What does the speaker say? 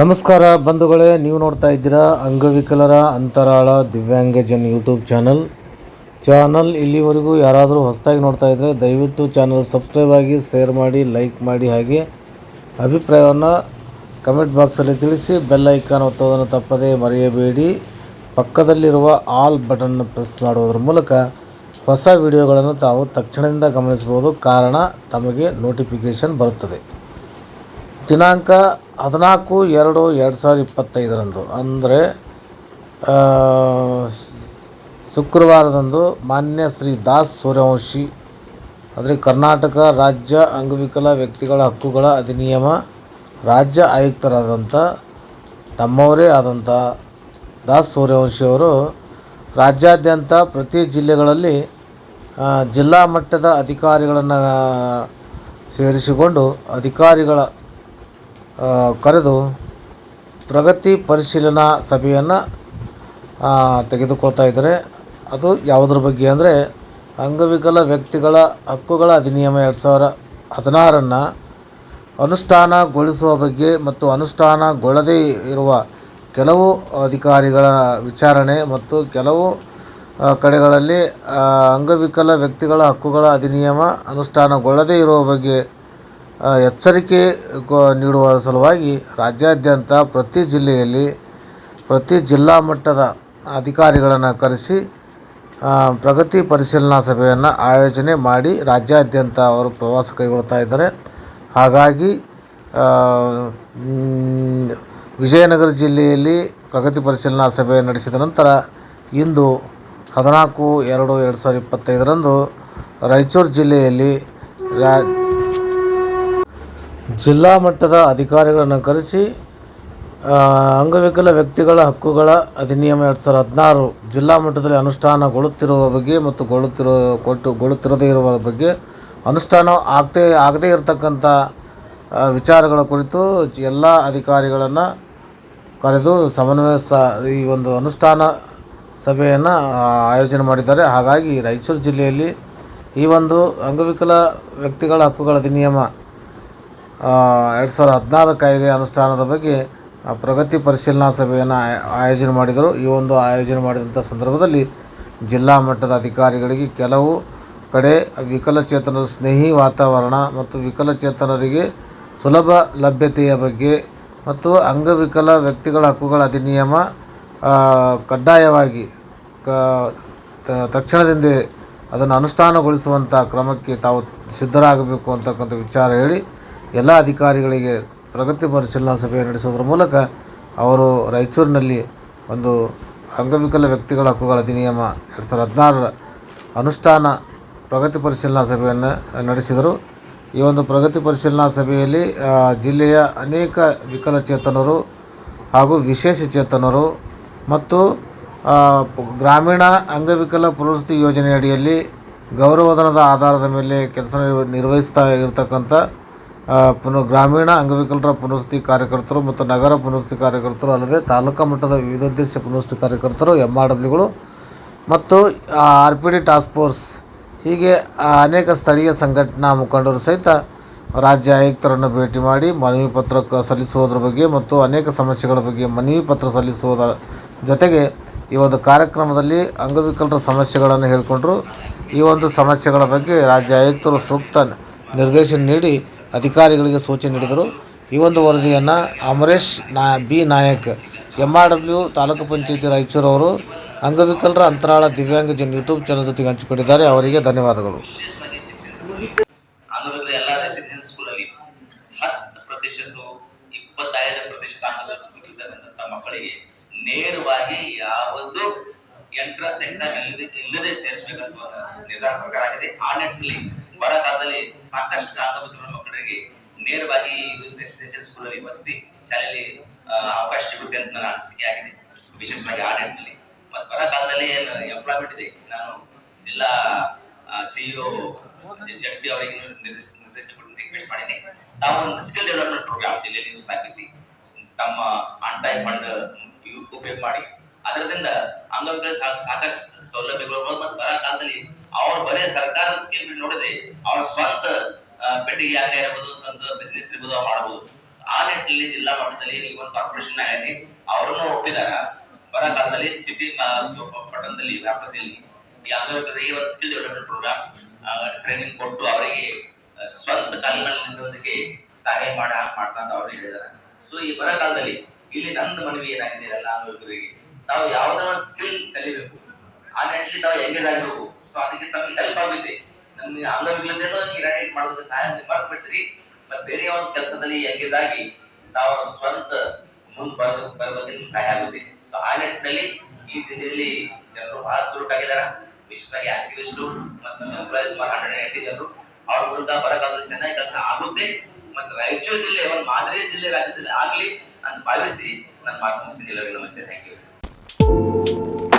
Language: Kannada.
ನಮಸ್ಕಾರ ಬಂಧುಗಳೇ, ನೀವು ನೋಡ್ತಾ ಇದ್ದೀರಾ ಅಂಗವಿಕಲರ ಅಂತರಾಳ ದಿವ್ಯಾಂಗಜನ್ ಯೂಟ್ಯೂಬ್ ಚಾನಲ್. ಚಾನಲ್ ಇಲ್ಲಿವರೆಗೂ ಯಾರಾದರೂ ಹೊಸದಾಗಿ ನೋಡ್ತಾ ಇದ್ದರೆ ದಯವಿಟ್ಟು ಚಾನಲ್ ಸಬ್ಸ್ಕ್ರೈಬ್ ಆಗಿ, ಶೇರ್ ಮಾಡಿ, ಲೈಕ್ ಮಾಡಿ ಹಾಗೆ ಅಭಿಪ್ರಾಯವನ್ನು ಕಮೆಂಟ್ ಬಾಕ್ಸಲ್ಲಿ ತಿಳಿಸಿ, ಬೆಲ್ ಐಕಾನ್ ಒತ್ತೋದನ್ನು ತಪ್ಪದೇ ಮರೆಯಬೇಡಿ. ಪಕ್ಕದಲ್ಲಿರುವ ಆಲ್ ಬಟನ್ ಪ್ರೆಸ್ ಮಾಡುವುದರ ಮೂಲಕ ಹೊಸ ವಿಡಿಯೋಗಳನ್ನು ತಾವು ತಕ್ಷಣದಿಂದ ಗಮನಿಸಬಹುದು. ಕಾರಣ, ತಮಗೆ ನೋಟಿಫಿಕೇಷನ್ ಬರುತ್ತದೆ. ದಿನಾಂಕ ಹದಿನಾಲ್ಕು ಎರಡು ಎರಡು ಸಾವಿರದ ಇಪ್ಪತ್ತೈದರಂದು, ಅಂದರೆ ಶುಕ್ರವಾರದಂದು ಮಾನ್ಯ ಶ್ರೀ ದಾಸ್ ಸೂರ್ಯವಂಶಿ, ಅಂದರೆ ಕರ್ನಾಟಕ ರಾಜ್ಯ ಅಂಗವಿಕಲ ವ್ಯಕ್ತಿಗಳ ಹಕ್ಕುಗಳ ಅಧಿನಿಯಮ, ರಾಜ್ಯ ಆಯುಕ್ತರಾದಂಥ ನಮ್ಮವರೇ ಆದಂಥ ದಾಸ್ ಸೂರ್ಯವಂಶಿಯವರು ರಾಜ್ಯಾದ್ಯಂತ ಪ್ರತಿ ಜಿಲ್ಲೆಗಳಲ್ಲಿ ಜಿಲ್ಲಾ ಮಟ್ಟದ ಅಧಿಕಾರಿಗಳನ್ನು ಸೇರಿಸಿಕೊಂಡು ಅಧಿಕಾರಿಗಳ ಕರೆದು ಪ್ರಗತಿ ಪರಿಶೀಲನಾ ಸಭೆಯನ್ನು ತೆಗೆದುಕೊಳ್ತಾ ಇದ್ದಾರೆ. ಅದು ಯಾವುದ್ರ ಬಗ್ಗೆ ಅಂದರೆ, ಅಂಗವಿಕಲ ವ್ಯಕ್ತಿಗಳ ಹಕ್ಕುಗಳ ಅಧಿನಿಯಮ ಎರಡು ಸಾವಿರ ಹದಿನಾರನ್ನು ಅನುಷ್ಠಾನಗೊಳಿಸುವ ಬಗ್ಗೆ ಮತ್ತು ಅನುಷ್ಠಾನಗೊಳ್ಳದೇ ಇರುವ ಕೆಲವು ಅಧಿಕಾರಿಗಳ ವಿಚಾರಣೆ ಮತ್ತು ಕೆಲವು ಕಡೆಗಳಲ್ಲಿ ಅಂಗವಿಕಲ ವ್ಯಕ್ತಿಗಳ ಹಕ್ಕುಗಳ ಅಧಿನಿಯಮ ಅನುಷ್ಠಾನಗೊಳ್ಳದೇ ಇರುವ ಬಗ್ಗೆ ಎಚ್ಚರಿಕೆ ನೀಡುವ ಸಲುವಾಗಿ ರಾಜ್ಯಾದ್ಯಂತ ಪ್ರತಿ ಜಿಲ್ಲೆಯಲ್ಲಿ ಪ್ರತಿ ಜಿಲ್ಲಾ ಮಟ್ಟದ ಅಧಿಕಾರಿಗಳನ್ನು ಕರೆಸಿ ಪ್ರಗತಿ ಪರಿಶೀಲನಾ ಸಭೆಯನ್ನು ಆಯೋಜನೆ ಮಾಡಿ ರಾಜ್ಯಾದ್ಯಂತ ಅವರು ಪ್ರವಾಸ ಕೈಗೊಳ್ತಾ ಇದ್ದಾರೆ. ಹಾಗಾಗಿ ವಿಜಯನಗರ ಜಿಲ್ಲೆಯಲ್ಲಿ ಪ್ರಗತಿ ಪರಿಶೀಲನಾ ಸಭೆ ನಡೆಸಿದ ನಂತರ ಇಂದು ಹದಿನಾಲ್ಕು ಎರಡು ಎರಡು ಸಾವಿರದ ಇಪ್ಪತ್ತೈದರಂದು ರಾಯಚೂರು ಜಿಲ್ಲೆಯಲ್ಲಿ ರಾ ಜಿಲ್ಲಾ ಮಟ್ಟದ ಅಧಿಕಾರಿಗಳನ್ನು ಕರೆಸಿ ಅಂಗವಿಕಲ ವ್ಯಕ್ತಿಗಳ ಹಕ್ಕುಗಳ ಅಧಿನಿಯಮ ಎರಡು ಸಾವಿರದ ಹದಿನಾರು ಜಿಲ್ಲಾ ಮಟ್ಟದಲ್ಲಿ ಅನುಷ್ಠಾನಗೊಳ್ಳುತ್ತಿರುವ ಬಗ್ಗೆ ಮತ್ತು ಗೊಳ್ಳುತ್ತಿರೋ ಕೊಟ್ಟು ಗೊಳ್ಳುತ್ತಿರದೇ ಇರುವ ಬಗ್ಗೆ ಅನುಷ್ಠಾನ ಆಗದೇ ಆಗದೇ ಇರತಕ್ಕಂಥ ವಿಚಾರಗಳ ಕುರಿತು ಎಲ್ಲ ಅಧಿಕಾರಿಗಳನ್ನು ಕರೆದು ಸಮನ್ವಯ ಸ, ಈ ಒಂದು ಅನುಷ್ಠಾನ ಸಭೆಯನ್ನು ಆಯೋಜನೆ ಮಾಡಿದ್ದಾರೆ. ಹಾಗಾಗಿ ರಾಯಚೂರು ಜಿಲ್ಲೆಯಲ್ಲಿ ಈ ಒಂದು ಅಂಗವಿಕಲ ವ್ಯಕ್ತಿಗಳ ಹಕ್ಕುಗಳ ಅಧಿನಿಯಮ ಎರಡು ಸಾವಿರದ ಹದಿನಾರು ಕಾಯ್ದೆ ಅನುಷ್ಠಾನದ ಬಗ್ಗೆ ಪ್ರಗತಿ ಪರಿಶೀಲನಾ ಸಭೆಯನ್ನು ಆಯ- ಆಯೋಜನೆ ಮಾಡಿದರು. ಈ ಒಂದು ಆಯೋಜನೆ ಮಾಡಿದಂಥ ಸಂದರ್ಭದಲ್ಲಿ ಜಿಲ್ಲಾ ಮಟ್ಟದ ಅಧಿಕಾರಿಗಳಿಗೆ ಕೆಲವು ಕಡೆ ವಿಕಲಚೇತನರ ಸ್ನೇಹಿ ವಾತಾವರಣ ಮತ್ತು ವಿಕಲಚೇತನರಿಗೆ ಸುಲಭ ಲಭ್ಯತೆಯ ಬಗ್ಗೆ ಮತ್ತು ಅಂಗವಿಕಲ ವ್ಯಕ್ತಿಗಳ ಹಕ್ಕುಗಳ ಅಧಿನಿಯಮ ಕಡ್ಡಾಯವಾಗಿ ಕ ತಕ್ಷಣದಿಂದ ಅದನ್ನು ಅನುಷ್ಠಾನಗೊಳಿಸುವಂಥ ಕ್ರಮಕ್ಕೆ ತಾವು ಸಿದ್ಧರಾಗಬೇಕು ಅಂತಕ್ಕಂಥ ವಿಚಾರ ಹೇಳಿ ಎಲ್ಲ ಅಧಿಕಾರಿಗಳಿಗೆ ಪ್ರಗತಿ ಪರಿಶೀಲನಾ ಸಭೆ ನಡೆಸೋದ್ರ ಮೂಲಕ ಅವರು ರಾಯಚೂರಿನಲ್ಲಿ ಒಂದು ಅಂಗವಿಕಲ ವ್ಯಕ್ತಿಗಳ ಹಕ್ಕುಗಳ ಅಧಿನಿಯಮ ಎರಡು ಸಾವಿರದ ಹದಿನಾರರ ಅನುಷ್ಠಾನ ಪ್ರಗತಿ ಪರಿಶೀಲನಾ ಸಭೆಯನ್ನು ನಡೆಸಿದರು. ಈ ಒಂದು ಪ್ರಗತಿ ಪರಿಶೀಲನಾ ಸಭೆಯಲ್ಲಿ ಜಿಲ್ಲೆಯ ಅನೇಕ ವಿಕಲಚೇತನರು ಹಾಗೂ ವಿಶೇಷ ಚೇತನರು ಮತ್ತು ಗ್ರಾಮೀಣ ಅಂಗವಿಕಲ ಪುನರ್ವಸತಿ ಯೋಜನೆಯಡಿಯಲ್ಲಿ ಗೌರವಧನದ ಆಧಾರದ ಮೇಲೆ ಕೆಲಸ ನಿರ್ವ- ನಿರ್ವಹಿಸ್ತಾ ಇರತಕ್ಕಂಥ ಪುನ ಗ್ರಾಮೀಣ ಅಂಗವಿಕಲರ ಪುನರ್ವಸತಿ ಕಾರ್ಯಕರ್ತರು ಮತ್ತು ನಗರ ಪುನರ್ವಸತಿ ಕಾರ್ಯಕರ್ತರು ಅಲ್ಲದೆ ತಾಲೂಕಾ ಮಟ್ಟದ ವಿವಿಧೋದ್ದೇಶ ಪುನರ್ವಸತಿ ಕಾರ್ಯಕರ್ತರು ಎಂ ಆರ್ ಡಬ್ಲ್ಯೂಗಳು ಮತ್ತು R P D task force ಹೀಗೆ ಅನೇಕ ಸ್ಥಳೀಯ ಸಂಘಟನಾ ಮುಖಂಡರು ಸಹಿತ ರಾಜ್ಯ ಆಯುಕ್ತರನ್ನು ಭೇಟಿ ಮಾಡಿ ಮನವಿ ಪತ್ರ ಸಲ್ಲಿಸುವುದರ ಬಗ್ಗೆ ಮತ್ತು ಅನೇಕ ಸಮಸ್ಯೆಗಳ ಬಗ್ಗೆ ಮನವಿ ಪತ್ರ ಸಲ್ಲಿಸುವುದರ ಜೊತೆಗೆ ಈ ಒಂದು ಕಾರ್ಯಕ್ರಮದಲ್ಲಿ ಅಂಗವಿಕಲರ ಸಮಸ್ಯೆಗಳನ್ನು ಹೇಳಿಕೊಂಡರು. ಈ ಒಂದು ಸಮಸ್ಯೆಗಳ ಬಗ್ಗೆ ರಾಜ್ಯ ಆಯುಕ್ತರು ಸೂಕ್ತ ನಿರ್ದೇಶನ ನೀಡಿ ಅಧಿಕಾರಿಗಳಿಗೆ ಸೂಚನೆ ನೀಡಿದರು. ಈ ಒಂದು ವರದಿಯನ್ನು ಅಮರೇಶ್ ನಾ, B Nayak M R W taluk ಪಂಚಾಯತಿ ರಾಯಚೂರು ಅವರು ಅಂಗವಿಕಲರ ಅಂತರಾಳ ದಿವ್ಯಾಂಗಜನ್ ಯೂಟ್ಯೂಬ್ ಚಾನಲ್ ಜೊತೆಗೆ ಹಂಚಿಕೊಂಡಿದ್ದಾರೆ. ಅವರಿಗೆ ಧನ್ಯವಾದಗಳು. ಮಕ್ಕಳಿಗೆ ನೇರವಾಗಿ ಯಾವುದು ಎಂಟ್ರೆನ್ಸ್ ಎಕ್ಸಾಮ್ ಇಲ್ಲದೆ ಇಲ್ಲದೆ ಸೇರಿಸಬೇಕಂತ ನಿರ್ಧಾರ ಸರ್ಕಾರ ಆಗಿದೆ. ಆ ನಿಟ್ಟಿನಲ್ಲಿ ಬರ ಕಾಲದಲ್ಲಿ ಸಾಕಷ್ಟು ಅಂಗವಿಕಲ ಮಕ್ಕಳಿಗೆ ನೇರವಾಗಿ ಸ್ಕೂಲಲ್ಲಿ ವಸತಿ ಶಾಲೆಯಲ್ಲಿ ಅವಕಾಶ ಸಿಗುತ್ತೆ ಅಂತ ನನ್ನ ಅನಿಸಿಕೆ ಆಗಿದೆ. ವಿಶೇಷವಾಗಿ ಆ ನಿಟ್ಟಿನಲ್ಲಿ. ಮತ್ತು ಬರ ಕಾಲದಲ್ಲಿ ಏನು ಎಂಪ್ಲಾಯ್ಮೆಂಟ್ ಇದೆ. ನಾನು ಜಿಲ್ಲಾ ಸಿಇಒ ಜಡ್ಪಿ ಅವರಿಗೆ ನಿರ್ದೇಶ- ನಿರ್ದೇಶಕರು ರಿಕ್ವೆಸ್ಟ್ ಮಾಡಿದ್ದೀನಿ. ತಾವು ಒಂದು ಸ್ಕಿಲ್ ಡೆವಲಪ್ಮೆಂಟ್ ಪ್ರೋಗ್ರಾಮ್ ಜಿಲ್ಲೆಯಲ್ಲಿ ಸ್ಥಾಪಿಸಿ, ತಮ್ಮ ಅಂಟಾಯ್ ಫಂಡ್ ಉಪಯೋಗ ಮಾಡಿ. ಅದರಿಂದ ಅಂಗವಿಕಲ ಸಾಕಷ್ಟು ಸೌಲಭ್ಯಗಳು ಮತ್ತು ಬರ ಕಾಲದಲ್ಲಿ ಅವರು ಬರೀ ಸರ್ಕಾರದ ಸ್ಕೀಮ್ ನೋಡದೆ ಅವರ ಸ್ವಂತ ಆ, ಯಾಕೆ ಇರಬಹುದು ಸ್ವಂತ ಬಿಸ್ನೆಸ್ ಇರ್ಬೋದು ಮಾಡಬಹುದು ಆ ನಿಟ್ಟಿನಲ್ಲಿ ಜಿಲ್ಲಾ ಮಟ್ಟದಲ್ಲಿ ಒಂದು ಕಾರ್ಪೊರೇಷನ್ ಆಗಿ ಅವರನ್ನು ಒಪ್ಪಿದಾರ ಬರ ಕಾಲದಲ್ಲಿ ಸಿಟಿ ಪಟ್ಟಣದಲ್ಲಿ ವ್ಯಾಪ್ತಿಯಲ್ಲಿ ಅಂಗವಿಕಲರಿಗೆ ಒಂದು ಸ್ಕಿಲ್ ಡೆವಲಪ್ಮೆಂಟ್ ಪ್ರೋಗ್ರಾಮ್ ಟ್ರೈನಿಂಗ್ ಕೊಟ್ಟು ಅವರಿಗೆ ಸ್ವಂತ ಕಾಲಿನಲ್ಲಿ ಸಹಾಯ ಮಾಡ ಮಾಡ್ತಾ ಅವ್ರು ಹೇಳಿದಾರೆ. ಸೊ ಈ ಬರ ಕಾಲದಲ್ಲಿ ಇಲ್ಲಿ ನಂದ ಮನವಿ ಏನಾಗಿದೆ ಎಲ್ಲ ಅಂಗವಿಕಲರಿಗೆ ನಾವು ಯಾವ್ದಾರ ಸ್ಕಿಲ್ ಕಲಿಬೇಕು. ಆ ನಿಟ್ಟಿನಲ್ಲಿ ನಾವು ಎಂಗೇಜ್ ಆಗಬೇಕು ಸೊ ಅದಕ್ಕೆ ನಮಗೆ ಹೆಲ್ಪ್ ಆಗುತ್ತೆ. ನಮ್ಗೆ ಅಂಗವಿಕಲತೆನೂ ಇರಾಡಿಯೇಟ್ ಮಾಡೋದಕ್ಕೆ ಸಹಾಯ ಬಿಡ್ತೀರಿ ಮತ್ತೆ ಬೇರೆ ಒಂದು ಕೆಲಸದಲ್ಲಿ ಎಂಗೇಜ್ ಆಗಿ ನಾವು ಸ್ವಂತ ಮುಂದೆ ಬರ ಬರೋದಕ್ಕೆ ನಿಮ್ಗೆ ಸಹಾಯ ಆಗುತ್ತೆ. ಸೊ ಆ ನಿಟ್ಟಿನಲ್ಲಿ ಈ ಜಿಲ್ಲೆಯಲ್ಲಿ ಜನರು ಬಹಳ ಚುರುಕಾಗಿದ್ದಾರೆ ವಿಶೇಷವಾಗಿ ಆಕ್ಟಿವಿಸ್ಟು ಮತ್ತು ಎಂಪ್ಲಾಯೀಸ್ ಹಂಡ್ರೆಡ್ ಎಂಟಿ ಜನರು. ಅವ್ರ ವಿರುದ್ಧ ಬರಕಾದ್ರೆ ಚೆನ್ನಾಗಿ ಕೆಲಸ ಆಗುತ್ತೆ. ಮತ್ತು ರಾಯಚೂರು ಜಿಲ್ಲೆ, ಒಂದು ಮಾದರಿ ಜಿಲ್ಲೆ ರಾಜ್ಯದಲ್ಲಿ ಆಗಲಿ ಅಂತ ಭಾವಿಸಿ ನನ್ನ ಮಾತು ಮುಗಿಸ್ತೀನಿ ನಮಸ್ತೆ. Thank you